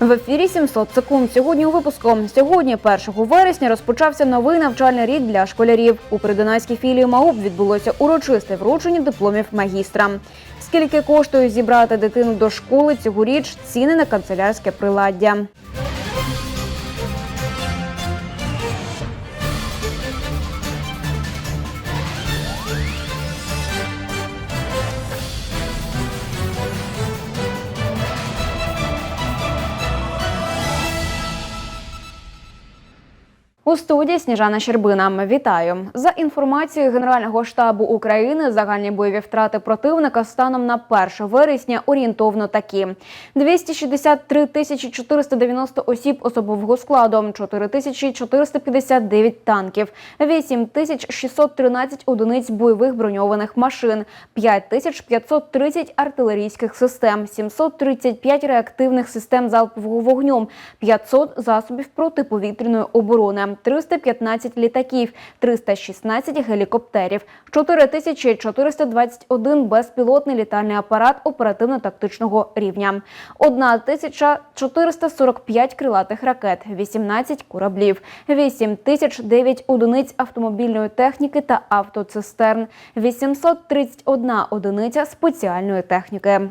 В ефірі 700 секунд. Сьогодні у випуску. Сьогодні, 1 вересня, розпочався новий навчальний рік для школярів. У Придонайській філії МАУП відбулося урочисте вручення дипломів магістра. Скільки коштує зібрати дитину до школи цьогоріч? Ціни на канцелярське приладдя. У студії Сніжана Щербина. Вітаю за інформацією Генерального штабу України. Загальні бойові втрати противника станом на 1 вересня орієнтовно такі: 263 тисячі 490 осіб особового складу, 4 тисячі 459 танків, 8 тисяч 613 одиниць бойових броньованих машин, 5 тисяч 530 артилерійських систем, 735 реактивних систем залпового вогню, 500 засобів протиповітряної оборони. 315 літаків, 316 гелікоптерів, 4421 безпілотний літальний апарат оперативно-тактичного рівня, 1445 крилатих ракет, 18 кораблів, 8009 одиниць автомобільної техніки та автоцистерн, 831 одиниця спеціальної техніки.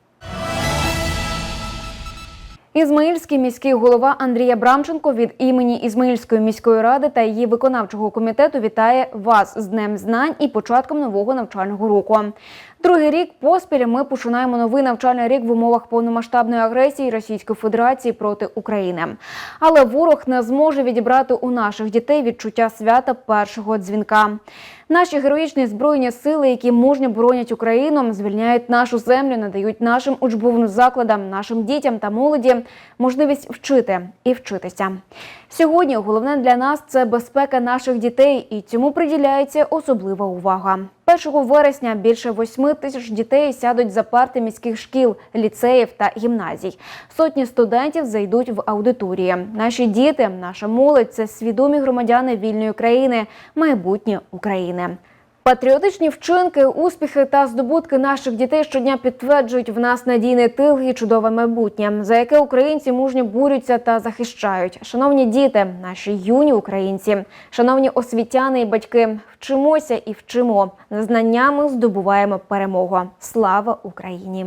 Ізмаїльський міський голова Андрій Абрамченко від імені Ізмаїльської міської ради та її виконавчого комітету вітає вас з Днем знань і початком нового навчального року. Другий рік поспіль ми починаємо новий навчальний рік в умовах повномасштабної агресії Російської Федерації проти України. Але ворог не зможе відібрати у наших дітей відчуття свята першого дзвінка. Наші героїчні збройні сили, які мужньо боронять Україну, звільняють нашу землю, надають нашим учбовним закладам, нашим дітям та молоді можливість вчити і вчитися. Сьогодні головне для нас це безпека наших дітей, і цьому приділяється особлива увага. 1 вересня більше 8 тисяч дітей сядуть за парти міських шкіл, ліцеїв та гімназій. Сотні студентів зайдуть в аудиторії. Наші діти, наша молодь це свідомі громадяни вільної країни, майбутнє України. Патріотичні вчинки, успіхи та здобутки наших дітей щодня підтверджують в нас надійний тил і чудове майбутнє, за яке українці мужньо борються та захищають. Шановні діти, наші юні українці, шановні освітяни і батьки, вчимося і вчимо. Знаннями здобуваємо перемогу. Слава Україні!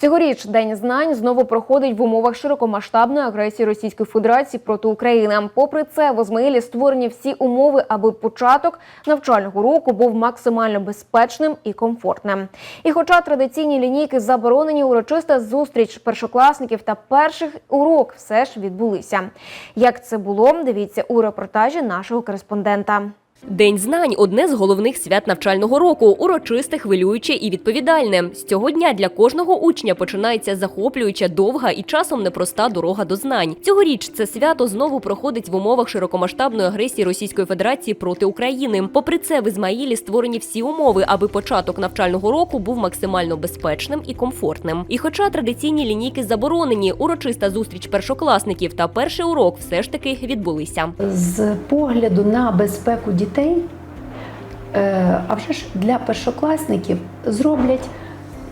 Цьогоріч День знань знову проходить в умовах широкомасштабної агресії Російської Федерації проти України. Попри це, в Ізмаїлі створені всі умови, аби початок навчального року був максимально безпечним і комфортним. І, хоча традиційні лінійки заборонені, урочиста зустріч першокласників та перших урок все ж відбулися. Як це було, дивіться у репортажі нашого кореспондента. День знань одне з головних свят навчального року, урочисте, хвилююче і відповідальне. З цього дня для кожного учня починається захоплююча, довга і часом непроста дорога до знань. Цьогоріч це свято знову проходить в умовах широкомасштабної агресії Російської Федерації проти України. Попри це, в Ізмаїлі створені всі умови, аби початок навчального року був максимально безпечним і комфортним. І, хоча традиційні лінійки заборонені, урочиста зустріч першокласників та перший урок все ж таки відбулися. з погляду на безпеку дітей, е, а вже ж для першокласників зроблять.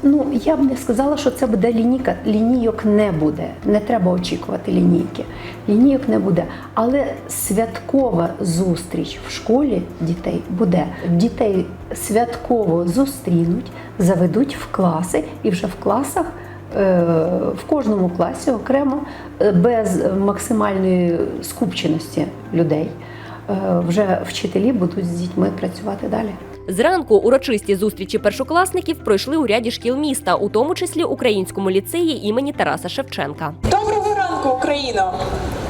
Ну, я б не сказала, що це буде лінійка. Лінійок не буде. Не треба очікувати лінійки. Лінійок не буде. Але святкова зустріч в школі дітей буде. Дітей святково зустрінуть, заведуть в класи, і вже в класах е, в кожному класі окремо е, без максимальної скупченості людей. Е, Вже вчителі будуть з дітьми працювати далі. Зранку урочисті зустрічі першокласників пройшли у ряді шкіл міста, у тому числі українському ліцеї імені Тараса Шевченка. Доброго ранку, Україно!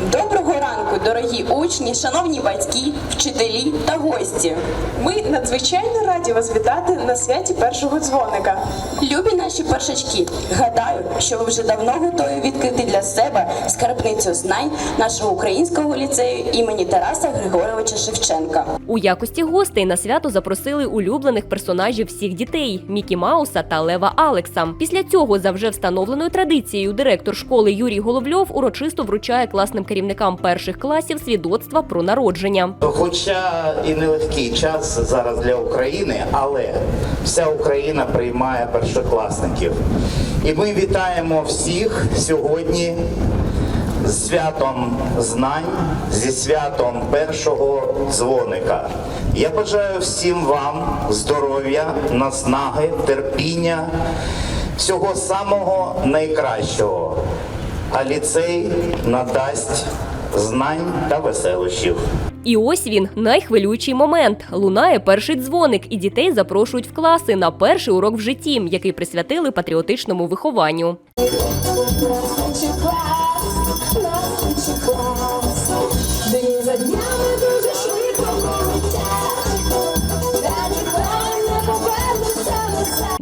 Доброго ранку, дорогі учні, шановні батьки, вчителі та гості. Ми надзвичайно раді вас вітати на святі першого дзвоника. Любі наші першачки, гадаю, що ви вже давно готові відкрити для себе скарбницю знань нашого українського ліцею імені Тараса Григоровича Шевченка. У якості гостей на свято запросили улюблених персонажів всіх дітей Мікі Мауса та Лева Алекса. Після цього, за вже встановленою традицією, директор школи Юрій Головльов урочисто вручає класним керівникам перших класів свідоцтва про народження. Хоча і нелегкий час зараз для України, але вся Україна приймає першокласників. І ми вітаємо всіх сьогодні з святом знань, зі святом першого дзвоника. Я бажаю всім вам здоров'я, наснаги, терпіння, всього самого найкращого. А ліцей надасть знань та веселощів. І ось він найхвилюючий момент. Лунає перший дзвоник, і дітей запрошують в класи на перший урок в житті, який присвятили патріотичному вихованню.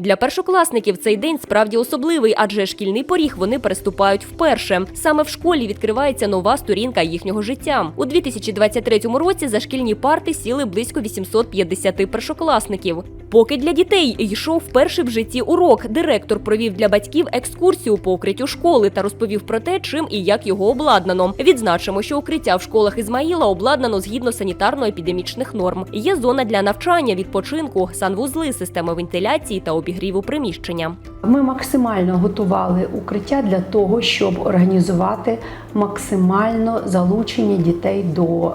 Для першокласників цей день справді особливий, адже шкільний поріг вони переступають вперше. Саме в школі відкривається нова сторінка їхнього життя. У 2023 році за шкільні парти сіли близько 850 першокласників. Поки для дітей йшов перший в житті урок. Директор провів для батьків екскурсію по укриттю школи та розповів про те, чим і як його обладнано. Відзначимо, що укриття в школах Ізмаїла обладнано згідно санітарно-епідемічних норм. Є зона для навчання, відпочинку, санвузли, системи вентиляції та обігріву приміщення. Ми максимально готували укриття для того, щоб організувати максимально залучення дітей до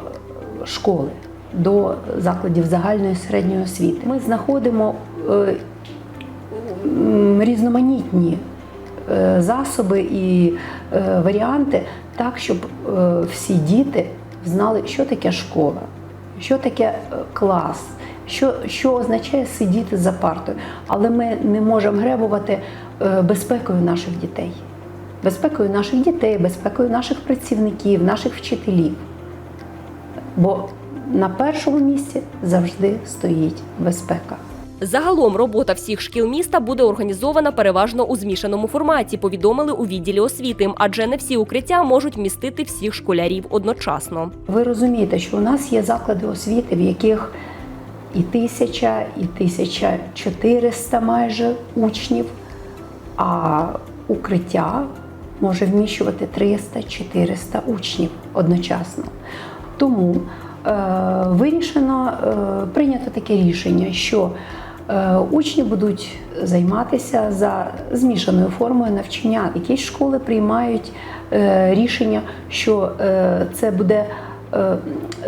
школи, до закладів загальної середньої освіти. Ми знаходимо е, різноманітні е, засоби і е, варіанти так, щоб всі діти знали, що таке школа, що таке клас, що, що означає сидіти за партою. Але ми не можемо гребувати е, безпекою наших дітей, безпекою наших дітей, безпекою наших працівників, наших вчителів. Бо на першому місці завжди стоїть безпека. Загалом робота всіх шкіл міста буде організована переважно у змішаному форматі. Повідомили у відділі освіти, адже не всі укриття можуть вмістити всіх школярів одночасно. Ви розумієте, що у нас є заклади освіти, в яких і тисяча, і тисяча чотириста майже учнів, а укриття може вміщувати 300-400 учнів одночасно. Тому е, вирішено е, прийнято таке рішення, що е, учні будуть займатися за змішаною формою навчання. Якісь школи приймають е, рішення, що е, це буде е,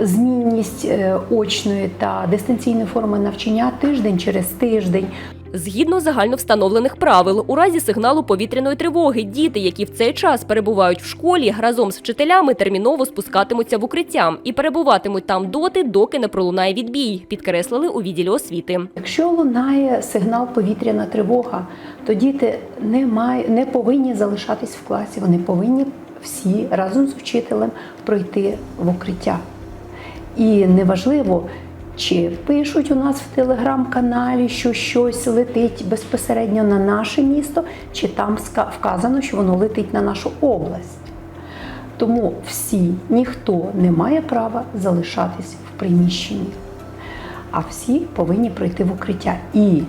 змінність е, очної та дистанційної форми навчання тиждень через тиждень. Згідно загально встановлених правил, у разі сигналу повітряної тривоги, діти, які в цей час перебувають в школі, разом з вчителями терміново спускатимуться в укриття і перебуватимуть там доти, доки не пролунає відбій, підкреслили у відділі освіти. Якщо лунає сигнал повітряна тривога, то діти не, має, не повинні залишатись в класі. Вони повинні всі разом з вчителем пройти в укриття. І неважливо, чи пишуть у нас в телеграм-каналі, що щось летить безпосередньо на наше місто, чи там вказано, що воно летить на нашу область. Тому всі, ніхто не має права залишатись в приміщенні а всі повинні пройти в укриття. І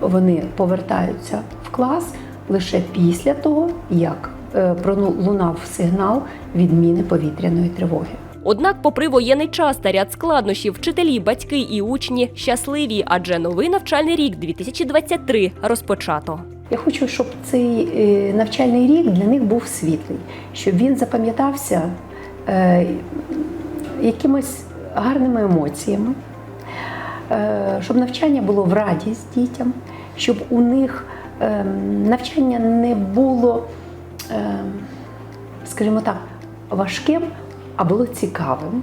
вони повертаються в клас лише після того, як е, пролунав сигнал відміни повітряної тривоги. Однак, попри воєнний час та ряд складнощів, вчителі, батьки і учні щасливі, адже новий навчальний рік 2023 розпочато. Я хочу, щоб цей е, навчальний рік для них був світлий, щоб він запам'ятався е, якимись гарними емоціями, е, щоб навчання було в радість дітям, щоб у них е, навчання не було, е, скажімо так, важким, а було цікавим.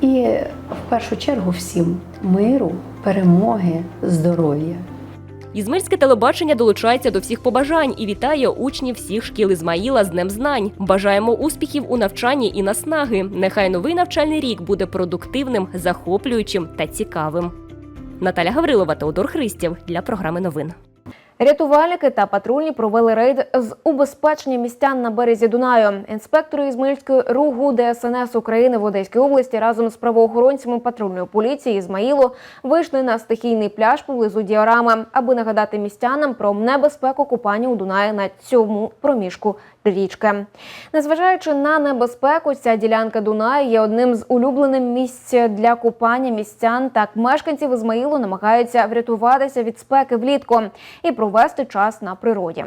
І в першу чергу всім миру, перемоги, здоров'я. Ізмельське телебачення долучається до всіх побажань і вітає учнів всіх шкіл Ізмаїла з Днем Знань. Бажаємо успіхів у навчанні і наснаги. Нехай новий навчальний рік буде продуктивним, захоплюючим та цікавим. Наталя Гаврилова, Теодор Христєв для програми новин. Рятувальники та патрульні провели рейд з убезпечення містян на березі Дунаю. Інспектори Ізмаїльської РУГУ ДСНС України в Одеській області разом з правоохоронцями патрульної поліції Ізмаїлу вийшли на стихійний пляж поблизу діорами, аби нагадати містянам про небезпеку купання у Дунаї на цьому проміжку річки. Незважаючи на небезпеку, ця ділянка Дунаю є одним з улюблених місць для купання містян. Так мешканців Ізмаїлу намагаються врятуватися від спеки влітку і провести час на природі.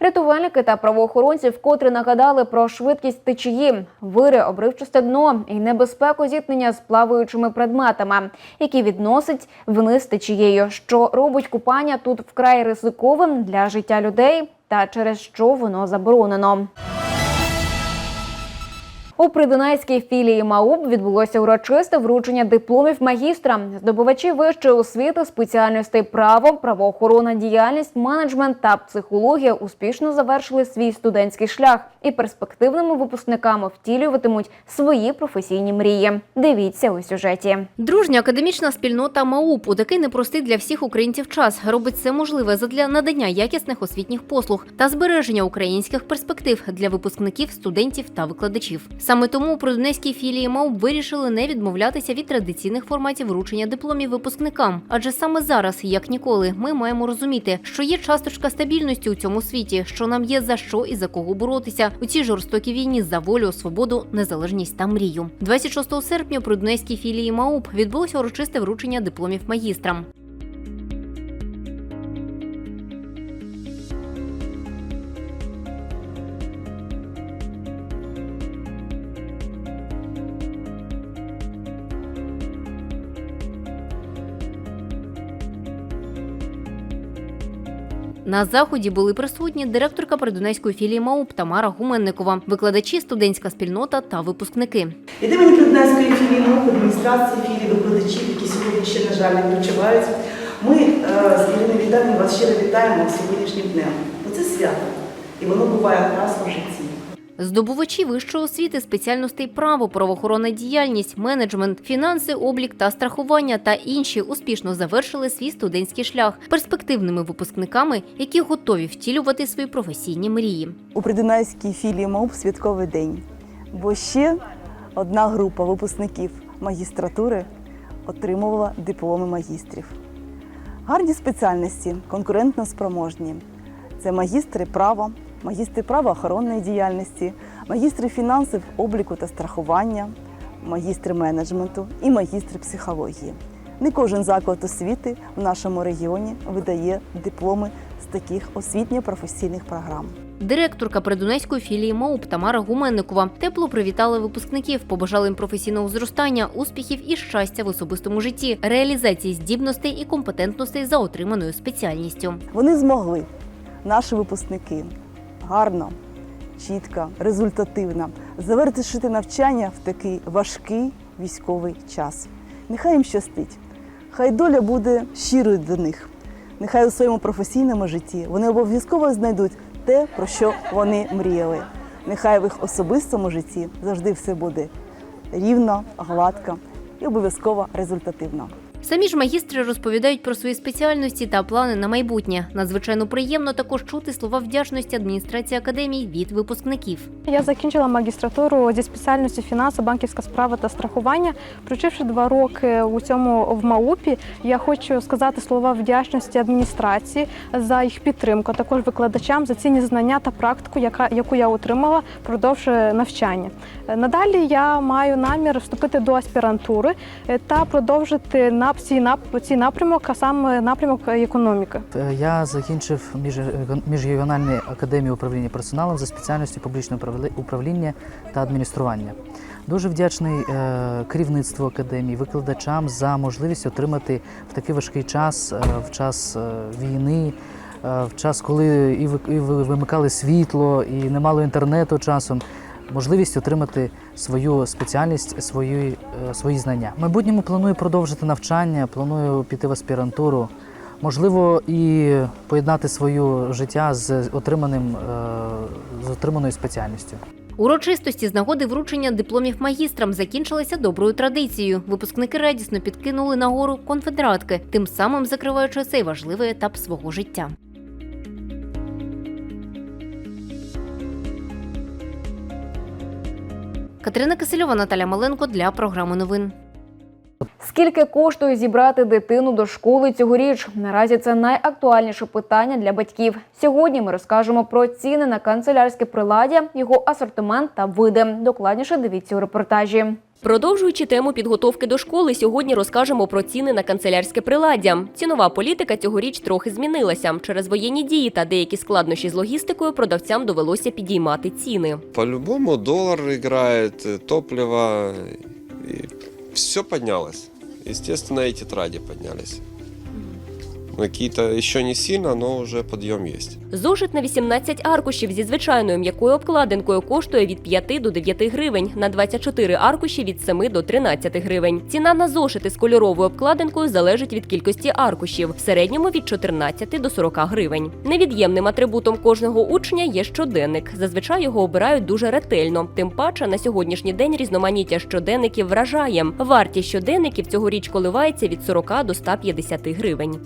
Рятувальники та правоохоронці вкотре нагадали про швидкість течії, вири, обривчасте дно і небезпеку зіткнення з плаваючими предметами, які відносить вниз течією, що робить купання тут вкрай ризиковим для життя людей та через що воно заборонено. У придунайській філії МАУП відбулося урочисте вручення дипломів магістра. Здобувачі вищої освіти спеціальностей право, правоохоронна діяльність, менеджмент та психологія успішно завершили свій студентський шлях і перспективними випускниками втілюватимуть свої професійні мрії. Дивіться у сюжеті. Дружня академічна спільнота МАУП у такий непростий для всіх українців час робить все можливе задля надання якісних освітніх послуг та збереження українських перспектив для випускників, студентів та викладачів. Саме тому у Продонецькій філії МАУП вирішили не відмовлятися від традиційних форматів вручення дипломів випускникам. Адже саме зараз, як ніколи, ми маємо розуміти, що є часточка стабільності у цьому світі, що нам є за що і за кого боротися у цій жорстокій війні за волю, свободу, незалежність та мрію. 26 серпня у Придунайській філії МАУП відбулося урочисте вручення дипломів магістрам. На заході були присутні директорка Придунайської філії МАУП Тамара Гуменникова, викладачі, студентська спільнота та випускники. Від імені Придненської філії МАУП, адміністрації філії, викладачів, які сьогодні ще, на жаль, не відпочивають. ми е, з Іриною Віталією вас щиро вітаємо сьогоднішнім днем. Бо це свято, і воно буває раз у житті. Здобувачі вищої освіти, спеціальностей право, правоохоронна діяльність, менеджмент, фінанси, облік та страхування та інші успішно завершили свій студентський шлях перспективними випускниками, які готові втілювати свої професійні мрії. У Придунайській філії МАУП святковий день, бо ще одна група випускників магістратури отримувала дипломи магістрів. Гарні спеціальності, конкурентно спроможні. Це магістри права, магістри правоохоронної діяльності, магістри фінансів, обліку та страхування, магістри менеджменту і магістри психології. Не кожен заклад освіти в нашому регіоні видає дипломи з таких освітньо-професійних програм. Директорка Придунайської філії МОУП Тамара Гуменникова тепло привітала випускників, побажали їм професійного зростання, успіхів і щастя в особистому житті, реалізації здібностей і компетентностей за отриманою спеціальністю. Вони змогли, наші випускники, гарно, чітко, результативно завершити навчання в такий важкий військовий час. Нехай їм щастить, хай доля буде щирою до них. Нехай у своєму професійному житті вони обов'язково знайдуть те, про що вони мріяли. Нехай в їх особистому житті завжди все буде рівно, гладко і обов'язково результативно. Самі ж магістри розповідають про свої спеціальності та плани на майбутнє. Надзвичайно приємно також чути слова вдячності адміністрації академії від випускників. Я закінчила магістратуру зі спеціальності фінанси, банківська справа та страхування. Прочивши два роки у цьому в МАУПі, я хочу сказати слова вдячності адміністрації за їх підтримку, також викладачам за цінні знання та практику, яка яку я отримала впродовж навчання. Е, Надалі я маю намір вступити до аспірантури е, та продовжити на нап- цей напрямок, а саме напрямок економіки. Е, Я закінчив міжрегіональну академію управління персоналом за спеціальністю публічне управління та адміністрування. Дуже вдячний е, керівництву академії, викладачам за можливість отримати в такий важкий час, е, в час війни, в час, коли і ви- і ви- вимикали світло, і не мало інтернету часом. Можливість отримати свою спеціальність, свої, е, свої знання. В майбутньому планую продовжити навчання, планую піти в аспірантуру. Можливо, і поєднати своє життя з отриманим е, з отриманою спеціальністю. Урочистості з нагоди вручення дипломів магістрам закінчилися доброю традицією. Випускники радісно підкинули нагору конфедератки, тим самим закриваючи цей важливий етап свого життя. Катерина Кисельова, Наталя Маленко для програми новин. Скільки коштує зібрати дитину до школи цьогоріч? Наразі це найактуальніше питання для батьків. Сьогодні ми розкажемо про ціни на канцелярське приладдя, його асортимент та види. Докладніше дивіться у репортажі. Продовжуючи тему підготовки до школи, сьогодні розкажемо про ціни на канцелярське приладдя. Цінова політика цьогоріч трохи змінилася. Через воєнні дії та деякі складнощі з логістикою продавцям довелося підіймати ціни. По-любому долар грає, э, і все піднялось. Естественно, і тетраді поднялись. Какие-то еще не сильно, но уже подъем есть. Зошит на 18 аркушів зі звичайною м'якою обкладинкою коштує від 5 до 9 гривень, на 24 аркуші від 7 до 13 гривень. Ціна на зошити з кольоровою обкладинкою залежить від кількості аркушів, в середньому від 14 до 40 гривень. Невід'ємним атрибутом кожного учня є щоденник. Зазвичай його обирають дуже ретельно. Тим паче на сьогоднішній день різноманіття щоденників вражає. Вартість щоденників цьогоріч коливається від 40 до 150 гривень.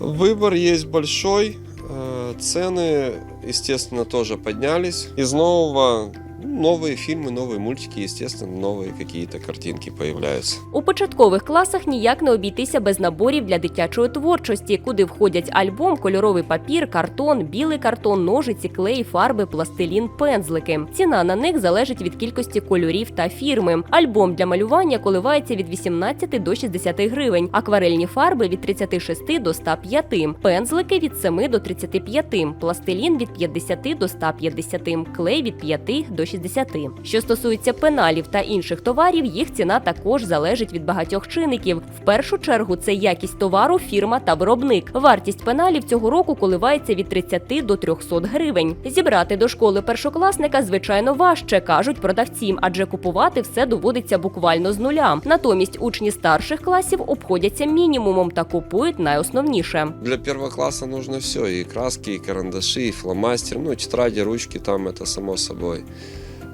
Выбор есть большой, э, цены, естественно, тоже поднялись. Из нового новые фильмы, новые мультики, естественно, новые какие-то картинки появляются. У початкових класах ніяк не обійтися без наборів для дитячої творчості, куди входять альбом, кольоровий папір, картон, білий картон, ножиці, клей, фарби, пластилін, пензлики. Ціна на них залежить від кількості кольорів та фірми. Альбом для малювання коливається від 18 до 60 гривень, акварельні фарби від 36 до 105, пензлики від 7 до 35, пластилін від 50 до 150, клей від 5 до 60. Що стосується пеналів та інших товарів, їх ціна також залежить від багатьох чинників. В першу чергу це якість товару, фірма та виробник. Вартість пеналів цього року коливається від 30 до 300 гривень. Зібрати до школи першокласника звичайно важче, кажуть продавці, адже купувати все доводиться буквально з нуля. Натомість учні старших класів обходяться мінімумом та купують найосновніше. Для первого класса нужно все, и краски, и карандаши, и фломастер, ну, тетради, ручки, там это само собой.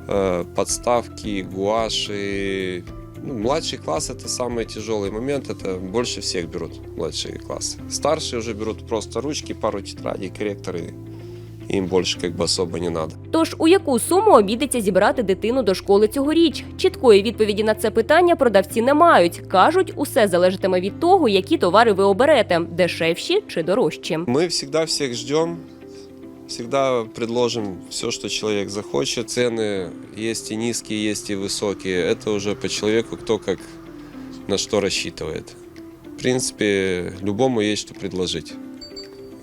Э, Подставки, гуаши. Ну, младший класс это самый тяжелый момент, это больше всех берут младшие классы. Старшие уже берут просто ручки, пару тетрадей, корректоры, им больше как бы особо не надо. Тож у яку суму обійдеться зібрати дитину до школи цьогоріч? Чіткої відповіді на це питання продавці не мають. кажуть, усе залежатиме від того, які товари ви оберете дешевші чи дорожчі. Мы всегда всех ждем, всегда предложим все, что человек захочет. Цены есть и низкие, есть и высокие. Это уже по человеку, кто как на что рассчитывает. В принципе, любому есть что предложить.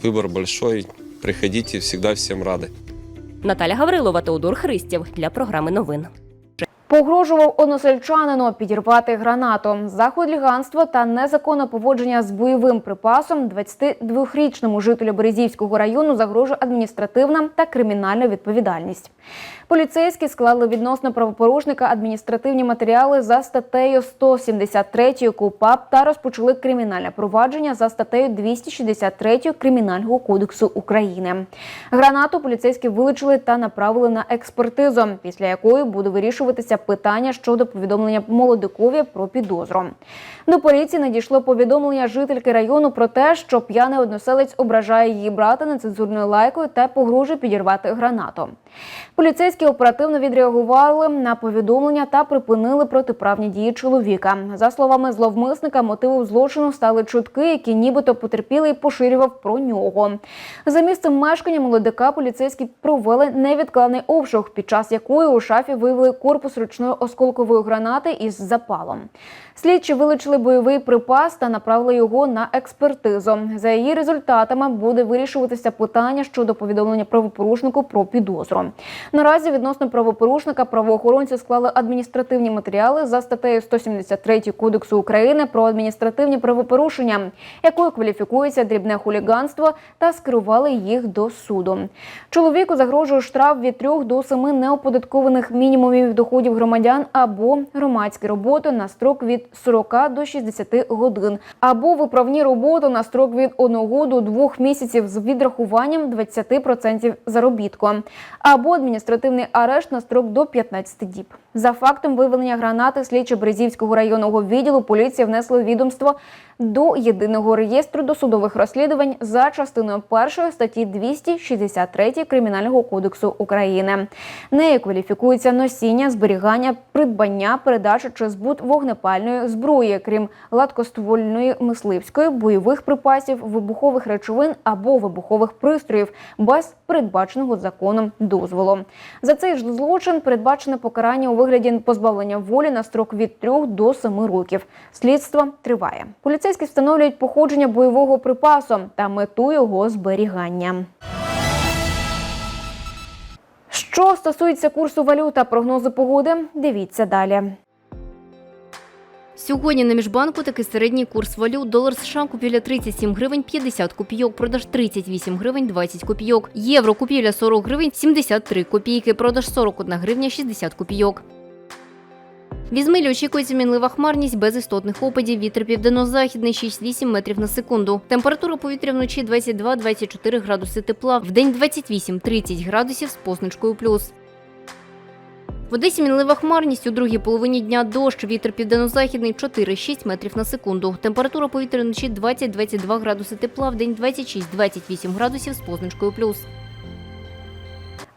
Выбор большой. Приходите, всегда всем рады. Наталя Гаврилова, Теодор Христів для програми новин. Погрожував односельчанину підірвати гранату. За хуліганство та незаконне поводження з бойовим припасом 22-річному жителю Березівського району загрожує адміністративна та кримінальна відповідальність. Поліцейські склали відносно правопорушника адміністративні матеріали за статтею 173 КУПАП та розпочали кримінальне провадження за статтею 263 Кримінального кодексу України. Гранату поліцейські вилучили та направили на експертизу, після якої буде вирішуватися питання щодо повідомлення молодикові про підозру. До поліції надійшло повідомлення жительки району про те, що п'яний односелець ображає її брата нецензурною лайкою та погрожує підірвати гранату. Поліцейські оперативно відреагували на повідомлення та припинили протиправні дії чоловіка. За словами зловмисника, мотивом злочину стали чутки, які нібито потерпілий поширював про нього. За місцем мешкання молодика поліцейські провели невідкладний обшук, під час якої у шафі виявили корпус ручної осколкової гранати із запалом. Слідчі вилучили бойовий припас та направили його на експертизу. За її результатами буде вирішуватися питання щодо повідомлення правопорушнику про підозру. Наразі відносно правопорушника правоохоронці склали адміністративні матеріали за статтею 173 Кодексу України про адміністративні правопорушення, якою кваліфікується дрібне хуліганство, та скерували їх до суду. Чоловіку загрожує штраф від 3 до 7 неоподаткованих мінімумів доходів громадян або громадські роботи на строк від 40 до 60 годин, або виправні роботи на строк від 1 до 2 місяців з відрахуванням 20% заробітку, або адміністративний арешт на строк до 15 діб. За фактом виявлення гранати слідчі Березівського районного відділу поліція внесла відомство до єдиного реєстру досудових розслідувань за частиною першої статті 263 Кримінального кодексу України. Нею кваліфікується носіння, зберігання, придбання, передача чи збут вогнепальної зброї, крім гладкоствольної мисливської, бойових припасів, вибухових речовин або вибухових пристроїв без передбаченого законом дозволу. За цей ж злочин передбачене покарання у вигляді позбавлення волі на строк від 3 до 7 років. Слідство триває. Поліцейські встановлюють походження бойового припасу та мету його зберігання. Що стосується курсу валют та прогнозу погоди, дивіться далі. Сьогодні на міжбанку такий середній курс валют. Долар США купівля 37 гривень 50 копійок, продаж 38 гривень 20 копійок. Євро купівля 40 гривень 73 копійки, продаж 41 гривня 60 копійок. Візмилі очікується мінлива хмарність без істотних опадів. Вітер південно-західний 6-8 метрів на секунду. Температура повітря вночі 22-24 градуси тепла, вдень 28-30 градусів з позначкою плюс. В Одесі мінлива хмарність у другій половині дня дощ. Вітер південно-західний 4-6 метрів на секунду. Температура повітря вночі 20-22 градуси тепла, вдень 26-28 градусів з позначкою плюс.